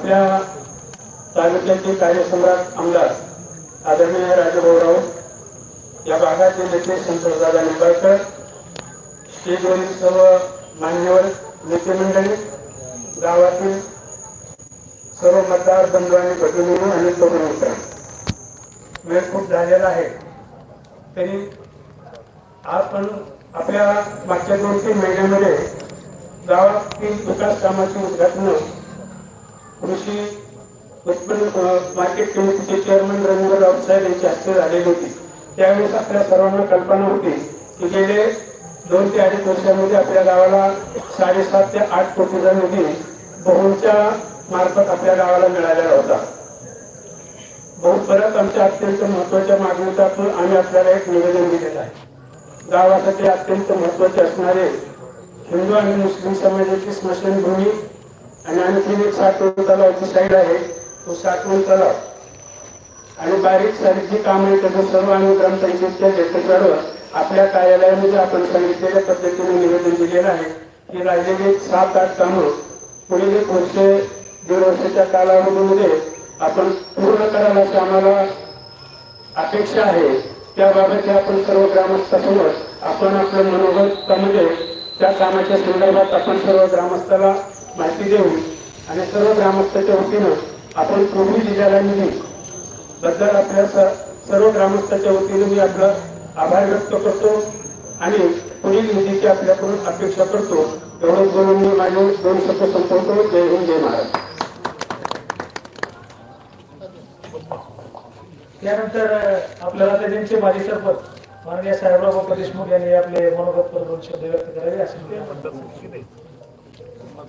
आपल्या तालुक्याचे कार्यसम्राट आमदार आदरणीय राजभाऊ राऊत या भागाचे नेते संतोषदादा निंबाळकर स्टेजवरील सर्व मान्यवर नेते मंडळी गावातील सर्व मतदार बंधू आणि भगिनींनो आणि तरुण मित्र वेळ खूप झालेला आहे. तरी आपण आपल्या मागच्या दोन तीन महिन्यामध्ये गावातील विकास कामाची उद्घाटन कृषी उत्पन्न मार्केट कमिटीचे चेअरमन रवींद्रराव साहेब यांची हस्ते झालेली होती. त्यावेळेस आपल्या सर्वांना कल्पना होती की गेले दोन ते अडीच वर्षामध्ये आपल्या गावाला साडेसात ते आठ कोटीचा निधी बहुच्या मार्फत आपल्या गावाला मिळालेला होता. बहुत परत आमच्या अत्यंत महत्त्वाच्या मागणीतून आम्ही आपल्याला एक निवेदन दिलेलं आहे. गावासाठी अत्यंत महत्त्वाचे असणारे हिंदू आणि मुस्लिम समाजाची स्मशानभूमी आणि आणखी एक साठवण तलावाची साईड आहे. तो साठवण तलाव. आणि बारीक सारीक जी काम आहे त्याचं सर्व आम्ही ग्रामपंचायतच्या सर्व आपल्या कार्यालयामध्ये आपण सांगितलेल्या पद्धतीने निवेदन दिलेलं आहे. की राहिलेली सात आठ कामं पुढील एक वर्ष दीड वर्षाच्या कालावधीमध्ये आपण पूर्ण करायला अशी आम्हाला अपेक्षा आहे. त्याबाबत आपण सर्व ग्रामस्थासमोर आपण आपलं मनोगत म्हणजे त्या कामाच्या संदर्भात आपण सर्व ग्रामस्थाला माहिती देऊ आणि सर्व ग्रामस्थाच्या वतीनं आपण प्रभू दिलेला निधी बद्दल आपल्या सर्व ग्रामस्थाच्या वतीनं मी आपला आभार व्यक्त करतो आणि पुढील निधीची आपल्याकडून अपेक्षा करतो. एवढं बोलून मी माझे दोन शब्द संपवतो. जय हिंद जय महाराज त्यानंतर आपल्याला त्यांचे माजी सरपंच माननीय साहेबराव देशमुख यांनी आपले मनोगत पर शब्द व्यक्त करावे असे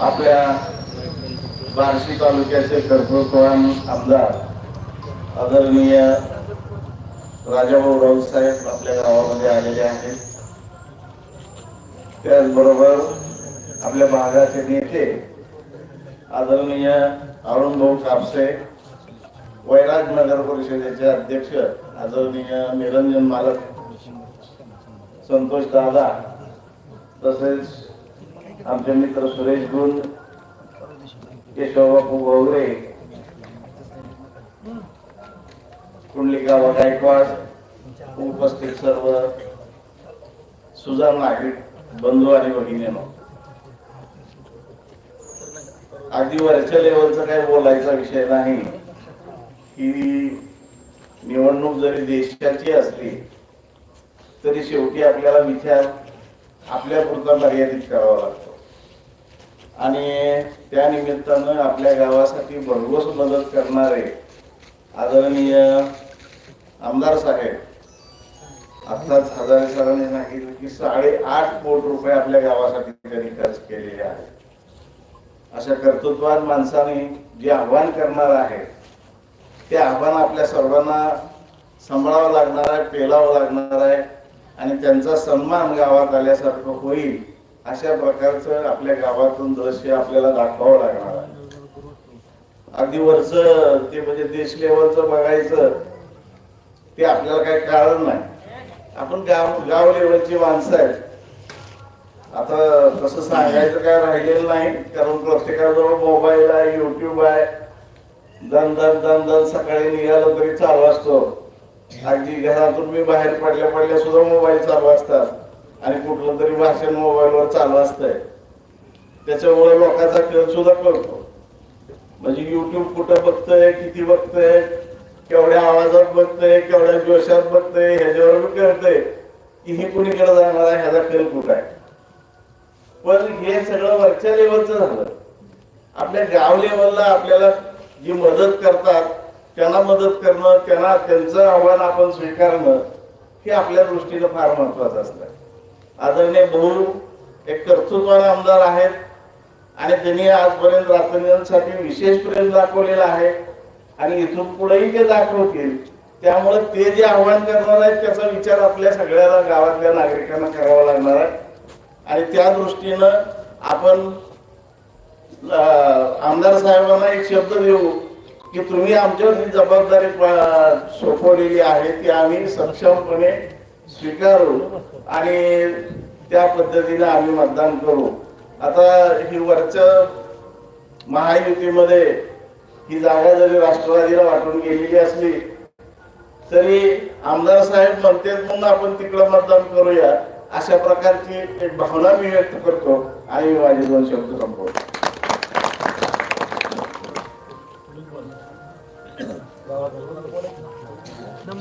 आपल्या बार्शी तालुक्याचे कर्तृत्ववान आमदार आदरणीय राजाभाऊ राऊत साहेब आपल्या गावामध्ये आलेले आहेत. त्याचबरोबर आपल्या भागाचे नेते आदरणीय अरुणभाऊ कापसे वैराग नगर परिषदेचे अध्यक्ष आदरणीय निरंजन मालक संतोष दादा तसेच आमचे मित्र सुरेश गुण केशवबापू गौरे कुंडलिका गायकवाड उपस्थित सर्व सुजान नागरिक बंधू आणि भगिनीनो. अगदी वरच्या लेवलचा काही बोलायचा विषय नाही. की निवडणूक जरी देशाची असली तरी शेवटी आपल्याला विचार आपल्यापुरता मर्यादित करावा लागतो. आणि त्या निमित्तानं आपल्या गावासाठी भरघोस मदत करणारे आदरणीय आमदार साहेब आत्ताच हजारे सरांनी सांगितलं की साडेआठ कोट रुपये आपल्या गावासाठी त्यांनी खर्च केलेले आहेत. अशा कर्तृत्वान माणसाने जे आव्हान करणार आहे ते आव्हान आपल्या सर्वांना सांभाळावं लागणार आहे पेलावं लागणार आहे. आणि त्यांचा सन्मान गावात आल्यासारखं होईल अशा प्रकारचं आपल्या गावातून दृश्य आपल्याला दाखवावं लागणार आहे. अगदी वरचं ते म्हणजे देश लेवलचं बघायचं ते आपल्याला काही कारण नाही. आपण गाव गाव लेवलची माणसं आहेत. आता तसं सांगायचं काय राहिलेलं नाही कारण प्रत्येकाजवळ मोबाईल आहे युट्यूब आहे. दन दन दन दन सकाळी निघालं तरी चालू असतो. अगदी घरातून मी बाहेर पडल्या पडल्या सुद्धा मोबाईल चालू असतात. आणि कुठलं तरी भाषण मोबाईलवर चालू असतंय. त्याच्यामुळे लोकांचा खेळ सुद्धा करतो म्हणजे युट्यूब कुठं बघतंय किती बघतंय केवढ्या आवाजात बघतंय केवढ्या जोशात बघतंय ह्याच्यावर कळतंय की हे कुणीकडे जाणार आहे ह्याचा खेळ कुठं आहे? पण हे सगळं वरच्या लेवलचं झालं. आपल्या गाव लेवलला आपल्याला जी मदत करतात त्यांना मदत करणं त्यांना त्यांचं आव्हान आपण स्वीकारणं हे आपल्या दृष्टीनं फार महत्वाचं असतं. आदरणीय भाऊ एक कर्तृत्वान आमदार आहेत आणि त्यांनी आजपर्यंत राजकारण्यांसाठी विशेष प्रेम दाखवलेला आहे आणि इथून पुढेही ते दाखवतील त्यामुळे ते जे आव्हान करणार आहेत त्याचा विचार आपल्या सगळ्याला गावातल्या नागरिकांना करावा लागणार आहे. आणि त्या दृष्टीनं आपण आमदार साहेबांना एक शब्द देऊ की तुम्ही आमच्यावर जी जबाबदारी सोपवलेली आहे ती आम्ही सक्षमपणे स्वीकारू आणि त्या पद्धतीने आम्ही मतदान करू. आता ही वरच्या महायुतीमध्ये ही जागा जरी राष्ट्रवादीला वाटून गेलेली असली तरी आमदार साहेब म्हणतात म्हणून आपण तिकडं मतदान करूया. अशा प्रकारची एक भावना मी व्यक्त करतो आणि माझे दोन शब्द संपवतो.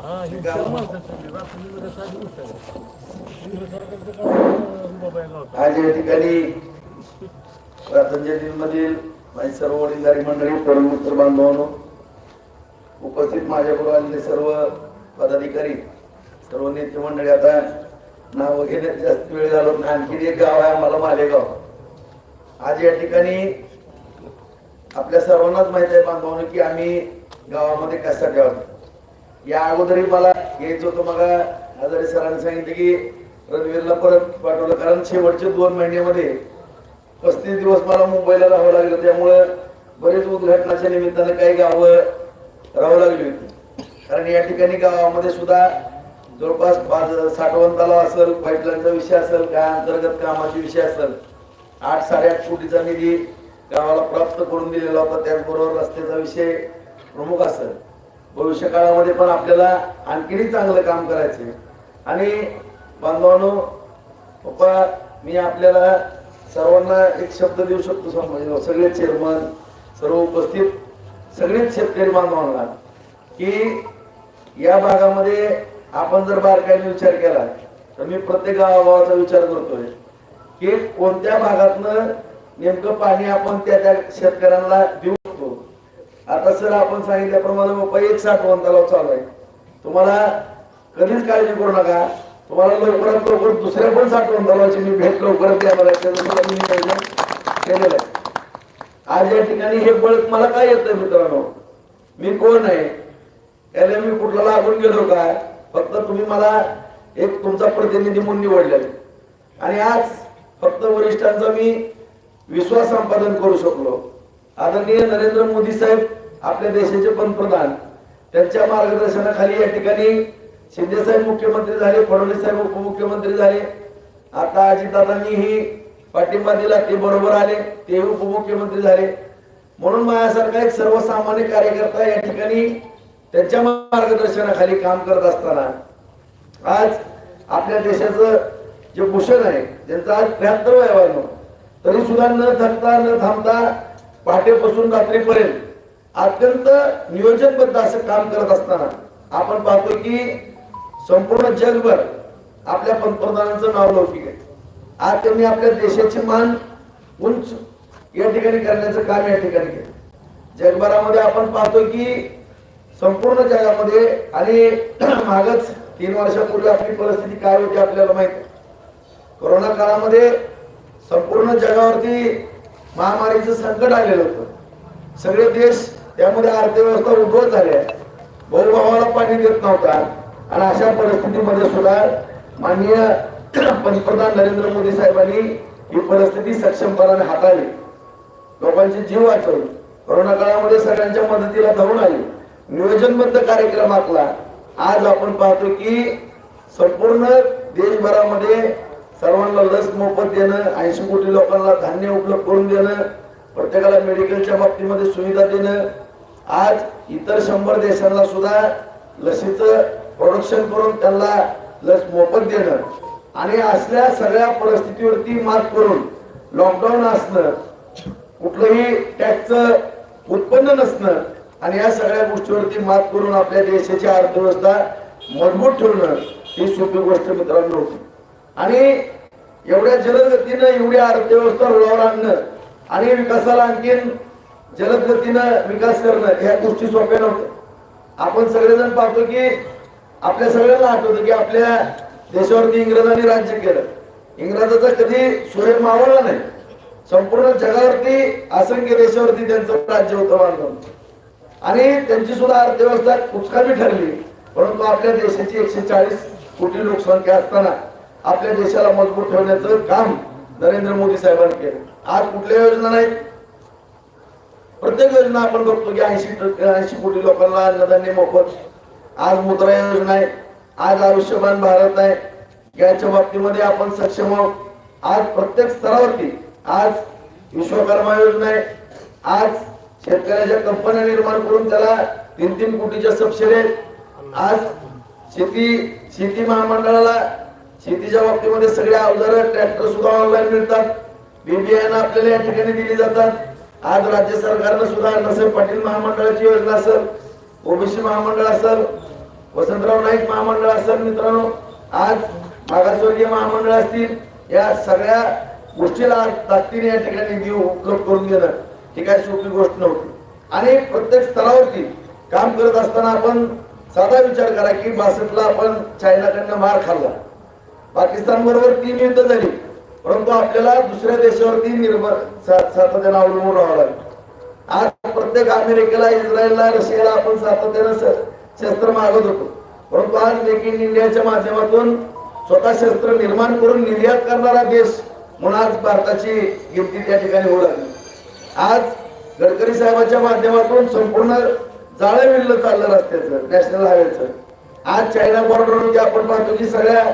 हा हे साधी गोष्ट आहे. सरकारचं काम बाबा या गावात. आज या ठिकाणी रतनजलीमधील माझी सर्व वडीलधारी मंडळी परममित्र बांधवांनो उपस्थित माझ्याबरोबर आलेले सर्व पदाधिकारी सर्व नेते मंडळी आता नाव घेण्यात जास्त वेळ झालो नाही. आणखी एक गाव आहे आम्हाला मालेगाव आज या ठिकाणी आपल्या सर्वांनाच माहीत आहे बांधवांनो की आम्ही गावामध्ये कशासाठी आहोत या अगोदरही मला यायचं होतं मग हजारे सरांनी सांगितलं की रणवीरला परत पाठवलं. कारण शेवटचे दोन महिन्यामध्ये पस्तीस दिवस मला मुंबईला राहावं लागलं. त्यामुळं बरेच उद्घाटनाच्या निमित्तानं काही गावं राहावं लागली होती. कारण या ठिकाणी गावामध्ये सुद्धा जवळपास पाच साठवण तलाव असेल पाईपलाईनचा विषय असेल काय अंतर्गत कामाचा विषय असेल आठ साडेआठ कोटीचा निधी गावाला प्राप्त करून दिलेला होता. त्याचबरोबर रस्त्याचा विषय प्रमुख असेल. भविष्य काळामध्ये पण आपल्याला आणखीनही चांगलं काम करायचं आणि बांधवांनो पप्पा मी आपल्याला सर्वांना एक शब्द देऊ शकतो म्हणजे सगळे चेअरमन सर्व उपस्थित सगळेच शेतकरी बांधवांना की या भागामध्ये आपण जर बारकाईने विचार केला तर मी प्रत्येक गावागावाचा विचार करतोय की कोणत्या भागातनं नेमकं पाणी आपण त्या त्या शेतकऱ्यांना देऊ आता सर आपण सांगितल्याप्रमाणे बाप्पा एक साठवण तलाव चालू आहे. तुम्हाला कधीच काळजी करू नका. तुम्हाला लवकरात लवकर दुसऱ्या पण साठवण तलावाची मी भेट लवकरात द्यायला केलेलं आहे. आज या ठिकाणी हे बळ मला काय येतं मित्रांनो? मी कोण आहे? त्याला मी कुठला लागून गेलो का? फक्त तुम्ही मला एक तुमचा प्रतिनिधी म्हणून निवडलेला आणि आज फक्त वरिष्ठांचा मी विश्वास संपादन करू शकलो. आदरणीय नरेंद्र मोदी साहेब आपल्या देशाचे पंतप्रधान त्यांच्या मार्गदर्शनाखाली या ठिकाणी शिंदे साहेब मुख्यमंत्री झाले फडणवीस साहेब उपमुख्यमंत्री झाले. आता अजितदादांनी ही पाठिंबा दिला ते बरोबर आले ते उपमुख्यमंत्री झाले. म्हणून माझ्यासारखा एक सर्वसामान्य कार्यकर्ता या ठिकाणी त्यांच्या मार्गदर्शनाखाली काम करत असताना आज आपल्या देशाचं जे भूषण आहे ज्यांचं आज त्र्याहत्तर वय आहे तरी सुद्धा न थकता न थांबता पहाटेपासून रात्रीपर्यंत अत्यंत नियोजनबद्ध असं काम करत असताना आपण पाहतो की संपूर्ण जगभर आपल्या पंतप्रधानांचं नाव लौकिक आहे. आज त्यांनी आपल्या देशाची मान उंच या ठिकाणी करण्याचं काम या ठिकाणी केलं. जगभरामध्ये आपण पाहतो की संपूर्ण जगामध्ये आणि मागच तीन वर्षापूर्वी आपली परिस्थिती काय होती आपल्याला माहीत कोरोना काळामध्ये संपूर्ण जगावरती महामारीचं संकट आलेलं होतं. सगळे देश त्यामध्ये अर्थव्यवस्था उद्भवत झाल्या बहुभावाला पाणी देत नव्हता. आणि अशा परिस्थितीमध्ये सुद्धा माननीय पंतप्रधान नरेंद्र मोदी साहेबांनी ही परिस्थिती सक्षमपणाने हाताळली. लोकांचे जीव वाचवले. कोरोना काळामध्ये सगळ्यांच्या मदतीला धावून आली. नियोजनबद्ध कार्यक्रम आखला. आज आपण पाहतो की संपूर्ण देशभरामध्ये सर्वांना लस मोफत देणं ऐंशी कोटी लोकांना धान्य उपलब्ध करून देणं प्रत्येकाला मेडिकलच्या बाबतीमध्ये सुविधा देणं आज इतर शंभर देशांना सुद्धा लसीचं प्रोडक्शन करून त्यांना लस मोफत देणं. आणि असल्या सगळ्या परिस्थितीवरती मात करून लॉकडाऊन असणं कुठलंही टॅक्सचं उत्पन्न नसणं आणि या सगळ्या गोष्टीवरती मात करून आपल्या देशाची अर्थव्यवस्था मजबूत ठेवणं ही सोपी गोष्ट मित्रांनो होती. आणि एवढ्या जलद गतीनं एवढी अर्थव्यवस्था रुळावर आणणं आणि विकासाला आणखीन जलद गतीनं विकास करणं ह्या गोष्टी सोप्या नव्हत्या. आपण सगळेजण पाहतो की आपल्या सगळ्यांना आठवतं की आपल्या देशावरती इंग्रजांनी राज्य केलं. इंग्रजाचा कधी सूर्य मावळला नाही. संपूर्ण जगावरती असंख्य देशावरती त्यांचं राज्य होतं. बांधून आणि त्यांची सुद्धा अर्थव्यवस्था कुचकामी ठरली. परंतु आपल्या देशाची एकशे चाळीस कोटी लोकसंख्या असताना आपल्या देशाला मजबूत ठेवण्याचं काम नरेंद्र मोदी साहेबांनी केलं. आज कुठल्या योजना नाहीत? प्रत्येक योजना आपण बघतो की ऐंशी ऐंशी कोटी लोकांना अन्नधान्य मोफत आज मुद्रा योजना आहे आज आयुष्यमान भारत आहे. याच्या बाबतीमध्ये आपण सक्षम आहोत. आज प्रत्येक स्तरावरती आज विश्वकर्मा योजना आहे. आज शेतकऱ्याच्या कंपन्या निर्माण करून त्याला तीन तीन कोटीच्या सबसिडी आहेत. आज शेती शेती महामंडळाला शेतीच्या बाबतीमध्ये सगळ्या अवजार ट्रॅक्टर सुद्धा ऑनलाईन मिळतात. बीबीआयनं आपल्याला या ठिकाणी दिली जातात. आज राज्य सरकारनं सुद्धा अण्णासाहेब पाटील महामंडळाची योजना असेल ओबीसी महामंडळ असेल वसंतराव नाईक महामंडळ असेल मित्रांनो आज मागासवर्गीय महामंडळ असतील या सगळ्या गोष्टीला आज ताकदीने या ठिकाणी निधी उपलब्ध करून देणं ही काही सोपी गोष्ट नव्हती. आणि प्रत्येक स्तरावरती काम करत असताना आपण साधा विचार करा की बासष्टला आपण चायनाकडनं मार खाल्ला. पाकिस्तान बरोबर तीन युद्ध झाली. परंतु आपल्याला दुसऱ्या देशावरती निर्भर सातत्यानं अवलंबून राहावं लागलं. आज प्रत्येक अमेरिकेला इस्रायलला रशियाला आपण सातत्यानं शस्त्र मागत होतो. परंतु आज मेक इन इंडियाच्या माध्यमातून स्वतः शस्त्र निर्माण करून निर्यात करणारा देश म्हणून आज भारताची गिनती त्या ठिकाणी होऊ लागली आज गडकरी साहेबांच्या माध्यमातून संपूर्ण जाळं विणलं चाललं रस्त्याचं नॅशनल हायवेचं आज चायना बॉर्डरवरती आपण पाहतो की सगळ्या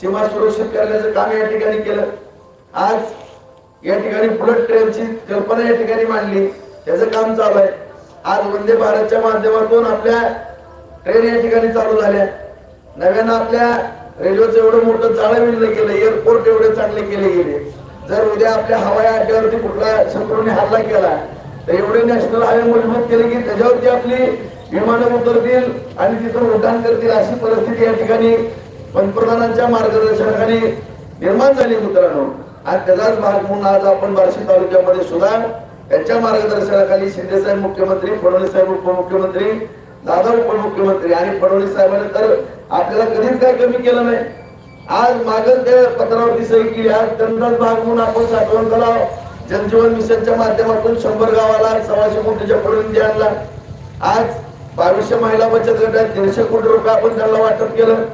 सीमा सुरक्षित करण्याचं काम या ठिकाणी केलं. आज या ठिकाणी बुलेट ट्रेनची कल्पना या ठिकाणी मांडली. त्याचं काम चालू आहे. आज वंदे भारतच्या माध्यमातून आपल्या ट्रेन या ठिकाणी चालू झाल्या. नव्यानं आपल्या रेल्वेचं एवढं मोठं जाळं विणलं गेलं एअरपोर्ट एवढे चांगले केले गेले. जर उद्या आपल्या हवाई अड्ड्यावरती कुठला शत्रूने हल्ला केला तर एवढे नॅशनल हायवे मजबूत केले की त्याच्यावरती आपली विमानं उतरतील आणि तिथून उड्डाण करतील अशी परिस्थिती या ठिकाणी पंतप्रधानांच्या मार्गदर्शनाखाली निर्माण झाली मित्रांनो आणि त्याचाच भाग म्हणून आज आपण बार्शी तालुक्यामध्ये सुद्धा त्यांच्या मार्गदर्शनाखाली शिंदे साहेब मुख्यमंत्री फडणवीस साहेब उपमुख्यमंत्री दादा उपमुख्यमंत्री आणि फडणवीस साहेबांनी तर आपल्याला कधीच काय कमी केलं नाही. आज मागच त्या पत्रावरती सही केली. आज त्यांचाच भाग म्हणून आपण साठवण तलाव जनजीवन मिशनच्या माध्यमातून शंभर गावाला सव्वाशे कोटीच्या पुढे आणला आज बावीसशे महिला बचत गटात दीडशे कोटी रुपये आपण त्यांना वाटप केलं.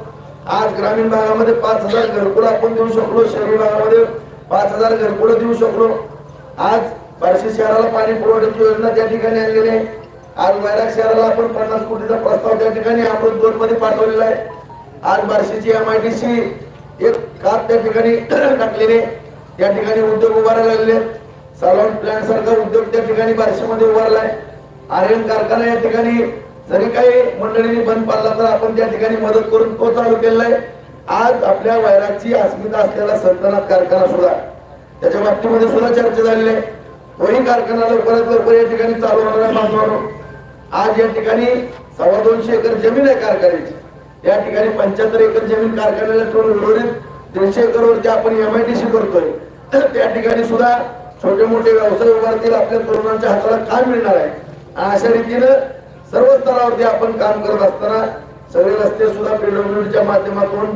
आज ग्रामीण भागामध्ये पाच हजार घरकुल आपण देऊ शकलो शहरी भागामध्ये पाच हजार घरकुल देऊ शकलो. आज बार्शी शहराला पाणी पुरवठ्याची योजना त्या ठिकाणी आणलेली आहे. आज वैराग शहराला आपण पन्नास कोटीचा प्रस्ताव त्या ठिकाणी अमृत दोन मध्ये पाठवलेला आहे. आज बार्शीची एम आय डी सी एक काप त्या ठिकाणी टाकलेले त्या ठिकाणी उद्योग उभारायला लागले सालॉन प्लॅन सारखा उद्योग त्या ठिकाणी बार्शीमध्ये आहे. आर्यन कारखाना या ठिकाणी जरी काही मंडळींनी बंद पाडला तर आपण त्या ठिकाणी मदत करून तो चालू केलेला आहे आज आपल्या वैराची अस्मिता असलेला सल्तनत कारखाना सुद्धा त्याच्या बाबतीमध्ये सुद्धा चर्चा झालेली आहे. तोही कारखाना लवकरात लवकर या ठिकाणी चालू होणार आहे बांधवांनो. आज या ठिकाणी सव्वा दोनशे एकर जमीन आहे कारखान्याची. या ठिकाणी पंच्याहत्तर एकर जमीन कारखान्याला ठेवून उर्वरित दीडशे एकरवरती आपण एम आय डी सी करतोय. त्या ठिकाणी सुद्धा छोटे मोठे व्यवसाय उभारतील आपल्या तरुणांच्या हाताला काम मिळणार आहे. अशा रीतीनं सर्व स्तरावरती आपण काम करत असताना सगळे रस्ते सुद्धा पीडब्ल्यूडीच्या माध्यमातून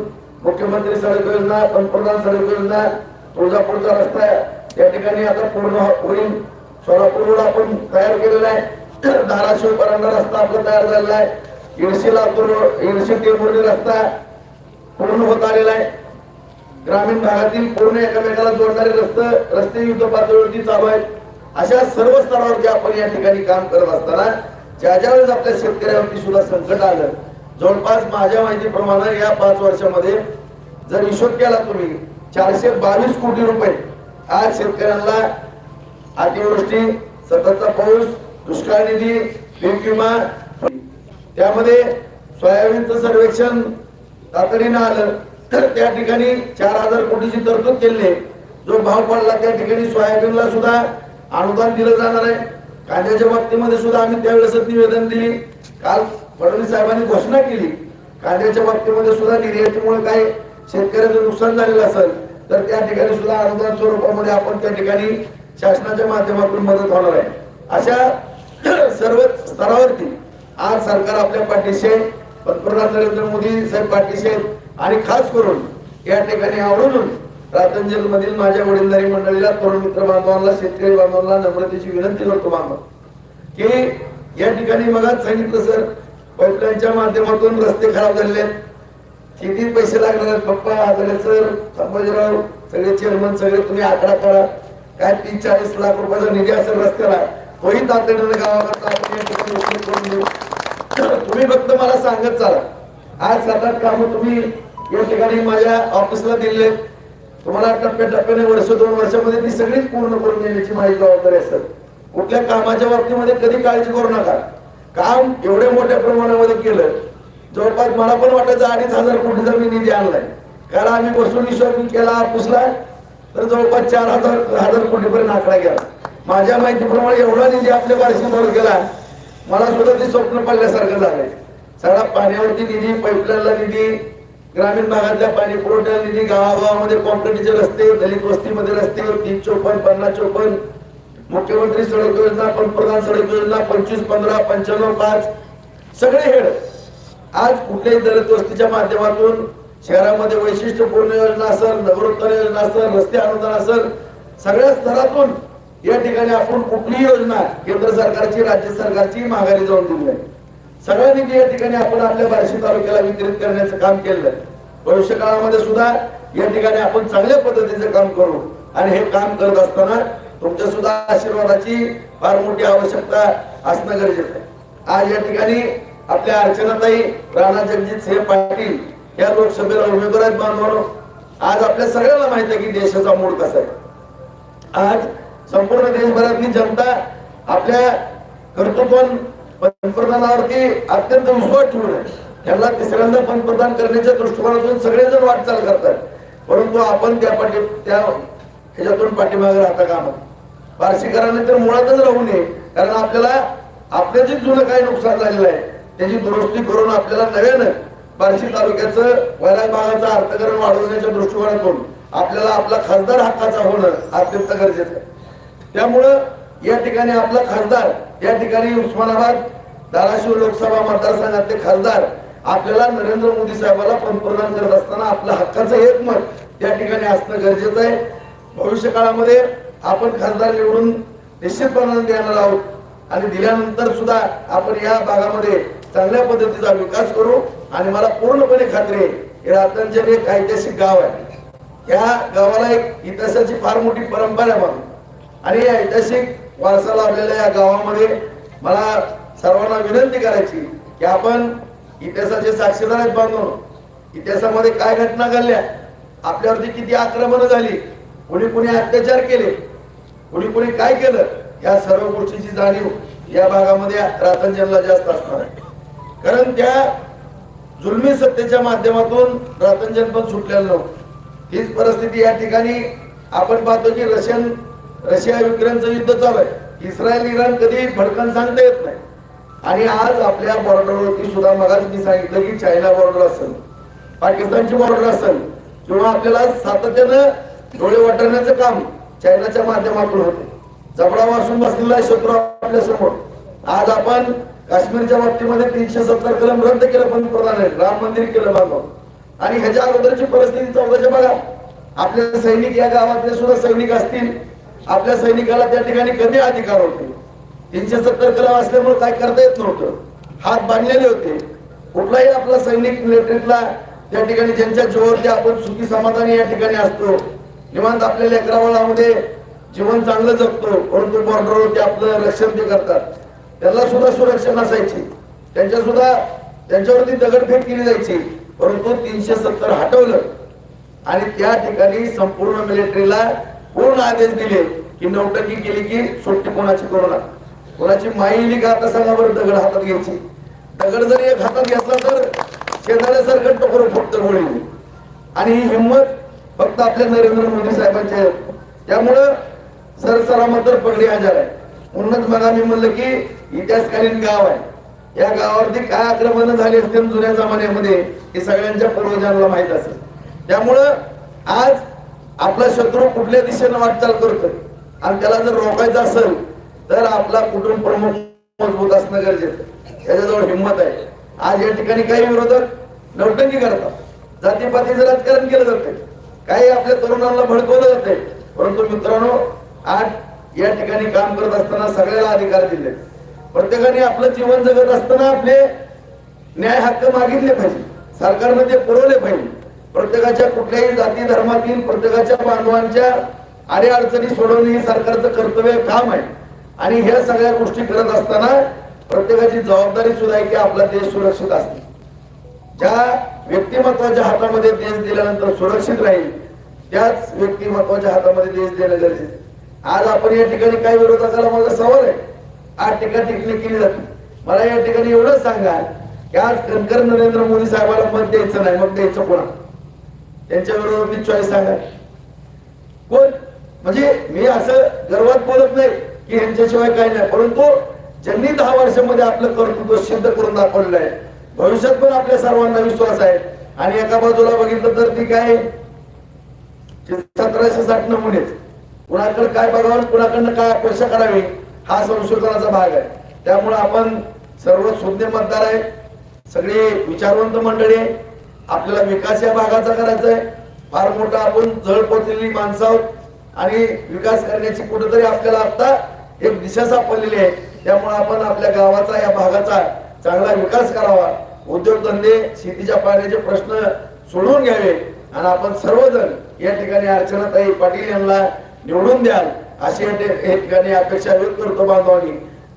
मुख्यमंत्री सडक योजना पंतप्रधान सडक योजना तुळजापूरचा रस्ता या ठिकाणी आता पूर्ण होईल सोलापूर रोड आपण तयार केलेला आहे. धाराशिव परांडा रस्ता आपला तयार झालेला आहे. इडशी लातूर इडशी टेंभुर्णी रस्ता पूर्ण होत आलेला आहे. ग्रामीण भागातील पूर्ण एकमेकाला जोडणारे रस्ते रस्ते युद्ध पातळीवरती चालू आहेत. अशा सर्व स्तरावरती आपण या ठिकाणी काम करत असताना ज्या ज्या वेळेस आपल्या शेतकऱ्यावरती सुद्धा संकट आलं जवळपास माझ्या माहितीप्रमाणे या पाच वर्षामध्ये जर हिशोब केला तुम्ही चारशे बावीस कोटी रुपये आज शेतकऱ्यांना अतिवृष्टी सततचा पाऊस दुष्काळ निधी पीक विमा त्यामध्ये सोयाबीनचं सर्वेक्षण तातडीनं आलं. तर त्या ठिकाणी चार हजार कोटीची तरतूद केली. जो भाव पडला त्या ठिकाणी सोयाबीनला सुद्धा अनुदान दिलं जाणार आहे. कांद्याच्या बाबतीमध्ये सुद्धा आम्ही त्यावेळेस निवेदन दिली. काल फडणवीस साहेबांनी घोषणा केली. कांद्याच्या बाबतीमध्ये सुद्धा निर्यातीमुळे काय शेतकऱ्याचं नुकसान झालेलं असेल तर त्या ठिकाणी सुद्धा अनुदान स्वरूपामध्ये आपण त्या ठिकाणी शासनाच्या माध्यमातून मदत होणार आहे. अशा सर्व स्तरावरती आज सरकार आपल्या पाठीशी आहे. पंतप्रधान नरेंद्र मोदी साहेब पाठीशी आहेत. आणि खास करून या ठिकाणी आवडून रातंजल मधील माझ्या वडीलधारी मंडळीला तरुण मित्र बांधवांना शेतकरी बांधवांना नम्रतेची विनंती करतो बांधव की या ठिकाणी मगाच सांगितलं सर पाईपलाईनच्या माध्यमातून रस्ते खराब झालेले आहेत. किती पैसे लागणार आहेत पप्पा? आदरे सर संभाजीराव सगळे चेअरमन सगळे तुम्ही आकडा काढा. काय तीन चाळीस लाख रुपयाचा निधी असेल रस्त्याला तोही तातडीने गावाकरता तुम्ही फक्त मला सांगत चाला. आज सात आठ कामं तुम्ही या ठिकाणी माझ्या ऑफिसला दिलेत तुम्हाला टप्प्याटप्प्याने वर्ष दोन वर्षामध्ये ती सगळीच पूर्ण करून देण्याची माझी जबाबदारी असेल. कुठल्या कामाच्या बाबतीमध्ये कधी काळजी करू नका. काम एवढ्या मोठ्या प्रमाणामध्ये केलं जवळपास मला पण वाटायचं अडीच हजार कोटीचा मी निधी आणलाय. कारण आम्ही बसून हिशोब केला पुसला तर जवळपास चार हजार हजार कोटीपर्यंत आकडा गेला. माझ्या माहितीप्रमाणे एवढा निधी आपल्या बार्शीवर गेला मला सुद्धा ते स्वप्न पाडल्यासारखं झालंय. सगळा पाण्यावरती निधी पाईपलाईनला निधी ग्रामीण भागातल्या पाणी पुरवठ्याला निधी गावागावामध्ये कॉन्क्रीटचे रस्ते दलित वस्तीमध्ये रस्ते तीन चौपन्न पन्नास चौपन्न. मुख्यमंत्री सडक योजना पंतप्रधान सडक योजना पंचवीस पंधरा पंच्याण्णव पाच. सगळे हेड. आज कुठल्याही दलित वस्तीच्या माध्यमातून शहरामध्ये वैशिष्ट्यपूर्ण योजना असेल नगरोत्तर योजना असेल रस्ते अनुदान असेल सगळ्या स्तरातून या ठिकाणी आपण कुठलीही योजना केंद्र सरकारची राज्य सरकारची माघारी जाऊन दिली आहे. सगळ्या निधी या ठिकाणी आपण आपल्या बार्शी तालुक्याला वितरित करण्याचं काम केलं भविष्य काळामध्ये सुद्धा या ठिकाणी आपण चांगल्या पद्धतीचं काम करू. आणि हे काम करत असताना तुमच्या सुद्धा आशीर्वादाची फार मोठी आवश्यकता असणं गरजेचं आहे. आज या ठिकाणी आपल्या अर्चनाताई राणा जगजित सिंह पाटील या लोकसभेला उमेदवार आहेत बांधवानो. आज आपल्या सगळ्यांना माहीत आहे की देशाचा मूड कसा आहे. आज संपूर्ण देशभरातली जनता आपल्या कर्तृत्वान पंतप्रधानावरती अत्यंत विश्वास ठेवून त्यांना तिसऱ्यांदा पंतप्रधान करण्याच्या दृष्टिकोनातून सगळेजण वाटचाल करतात. परंतु आपण त्या पाठी त्या ह्याच्यातून पाठीमागे राहता कामा पारशीकरांनी तर मुळातच राहू नये. कारण आपल्याला आपल्या जे जुनं काही नुकसान झालेलं आहे त्याची दुरुस्ती करून आपल्याला नव्यानं बार्शी तालुक्याचं वैराग भागाचं अर्थकरण वाढवण्याच्या दृष्टिकोनातून आपल्याला आपला खासदार हक्काचा होणं अत्यंत गरजेचं आहे. त्यामुळं या ठिकाणी आपला खासदार या ठिकाणी उस्मानाबाद धाराशिव लोकसभा मतदारसंघातले खासदार आपल्याला नरेंद्र मोदी साहेबाला पंतप्रधान करत असताना आपलं हक्काचं एक मत त्या ठिकाणी असणं गरजेचं आहे. भविष्य काळामध्ये आपण खासदार निवडून निश्चितपणाने देणार आहोत आणि दिल्यानंतर सुद्धा आपण या भागामध्ये चांगल्या पद्धतीचा विकास करू. आणि मला पूर्णपणे खात्री आहे हे रातंजन एक ऐतिहासिक गाव आहे. या गावाला एक इतिहासाची फार मोठी परंपरा आहे म्हणून. आणि या ऐतिहासिक वारसा लाभलेल्या या गावामध्ये मला सर्वांना विनंती करायची की आपण इतिहासाचे साक्षीदार आहेत बांधून. इतिहासामध्ये काय घटना घडल्या? आपल्यावरती किती आक्रमणं झाली? कुणी कुणी अत्याचार केले? कुणी कुणी काय केलं? या सर्व गोष्टीची जाणीव या भागामध्ये रातंजनला जास्त असणार आहे. कारण त्या जुलमी सत्तेच्या माध्यमातून रातंजन पण सुटलेलं नव्हतं. हीच परिस्थिती या ठिकाणी आपण पाहतो की रशियन रशिया युक्रेनचं युद्ध चालू आहे. इस्रायल इराण कधी भडकन सांगता येत नाही. आणि आज आपल्या बॉर्डरवरती सुद्धा मगाच मी सांगितलं की चायना बॉर्डर असेल पाकिस्तानची बॉर्डर असेल किंवा आपल्याला सातत्यानं डोळे वाटण्याचं काम चायनाच्या माध्यमातून होते. जबडा वासून बसलेला आहे शत्रू आपल्यासमोर आज आपण काश्मीरच्या बाबतीमध्ये तीनशे सत्तर कलम रद्द केलं पंतप्रधान राम मंदिर केलं बांधव. आणि ह्याच्या अगोदरची परिस्थिती चौदाच्या बघा. आपले सैनिक या गावातले सुद्धा सैनिक असतील. आपल्या सैनिकाला त्या ठिकाणी कधी अधिकार होते? तीनशे सत्तर कलम असल्यामुळे काय करता येत नव्हतं. हात बांधलेले होते. कुठलाही आपला सैनिक मिलिटरीतला त्या ठिकाणी ज्यांच्या जीवावरती आपण सुखी समाधानी या ठिकाणी असतो निवांत आपल्या लेकरावळामध्ये जीवन चांगलं जगतो परंतु बॉर्डरवरती आपलं रक्षण ते करतात. त्यांना सुद्धा सुरक्षा नसायची. त्यांच्या सुद्धा त्यांच्यावरती दगडफेक केली जायची. परंतु तीनशे सत्तर हटवलं. आणि त्या ठिकाणी संपूर्ण मिलिटरीला पूर्ण आदेश दिले की नौटंकी केली की सुट्टी कोणाची करू नका कोणाची माईली का आता सांगा बरं दगड हातात घ्यायची. दगड जर एक हातात घेतला तर शेजाऱ्यासारखं टोकरून फक्त होईल आणि ही हिंमत फक्त आपल्या नरेंद्र मोदी साहेबांची आहे. त्यामुळं सरसरामत तर पगडी हजार आहे. म्हणूनच मग आम्ही म्हणलं की इतिहासकालीन गाव आहे. या गावावरती काय आक्रमण झाली असतील जुन्या जमान्यामध्ये हे सगळ्यांच्या पूर्वजांना माहीत असेल. त्यामुळं आज आपला शत्रू कुठल्या दिशेनं वाटचाल करतोय? आणि त्याला जर रोखायचं असेल तर आपला कुटुंब प्रमुख मजबूत असणं गरजेचं त्याच्याजवळ हिंमत आहे. आज या ठिकाणी काही विरोधक नौटंकी करतात. जातीपातीचं राजकारण केलं जाते काही आपल्या तरुणांना भडकवलं जाते परंतु मित्रांनो आज या ठिकाणी काम करत असताना सगळ्याला अधिकार दिले प्रत्येकाने आपलं जीवन जगत असताना आपले न्याय हक्क मागितले पाहिजे. सरकारनं ते पुरवले पाहिजे. प्रत्येकाच्या कुठल्याही जाती धर्मातील प्रत्येकाच्या बांधवांच्या आरे अडचणी सोडवणे हे सरकारचं कर्तव्य काम आहे. आणि ह्या सगळ्या गोष्टी करत असताना प्रत्येकाची जबाबदारी सुद्धा आहे की आपला देश सुरक्षित असते. ज्या व्यक्तिमत्वाच्या हातामध्ये देश दिल्यानंतर सुरक्षित राहील त्याच व्यक्तिमत्वाच्या हातामध्ये देश देणं गरजेचं आज आपण या ठिकाणी काय विरोधकाला माझा सवाल आहे? आज टीका टिकली केली जाते. मला या ठिकाणी एवढंच सांगा की आज कणकर नरेंद्र मोदी साहेबाला मत द्यायचं नाही मग द्यायचं कोणा त्यांच्या मी चॉईस सांगा कोण? म्हणजे मी असं गर्वात बोलत नाही की यांच्याशिवाय काही नाही परंतु ज्यांनी दहा वर्षामध्ये आपलं कर्तृत्व सिद्ध करून दाखवलेलं आहे भविष्यात पण आपल्या सर्वांना विश्वास आहे. आणि एका बाजूला बघितलं तर ती काय सतराशे साठ नमुनेच कुणाकडे काय बघावं कुणाकडनं काय अपेक्षा करावी हा संशोधनाचा भाग आहे. त्यामुळे आपण सर्व सुज्ञ मतदार आहे. सगळे विचारवंत मंडळी आहे. आपल्याला विकास या भागाचा करायचा आहे फार मोठा आपण जळ पोचलेली माणसं आहोत. आणि विकास करण्याची कुठेतरी आपल्याला आता एक दिशा सापडलेली आहे. त्यामुळे आपण आपल्या गावाचा या भागाचा चांगला विकास करावा. उद्योगधंदे शेतीच्या पाण्याचे प्रश्न सोडवून घ्यावे. आणि आपण सर्वजण या ठिकाणी अर्चनाताई पाटील यांना निवडून द्याल अशी या या ठिकाणी अपेक्षा व्यक्त करतो बांधवांनी.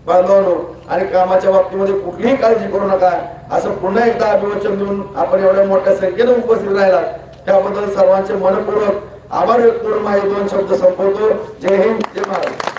बांधवांनो आणि कामाच्या बाबतीमध्ये कुठलीही काळजी करू नका. असं पुन्हा एकदा अभिवचन देऊन आपण एवढ्या मोठ्या संख्येने उपस्थित राहिला त्याबद्दल सर्वांचे मनपूर्वक आभार व्यक्त करून माझे दोन शब्द संपवतो. जय हिंद जय महाराज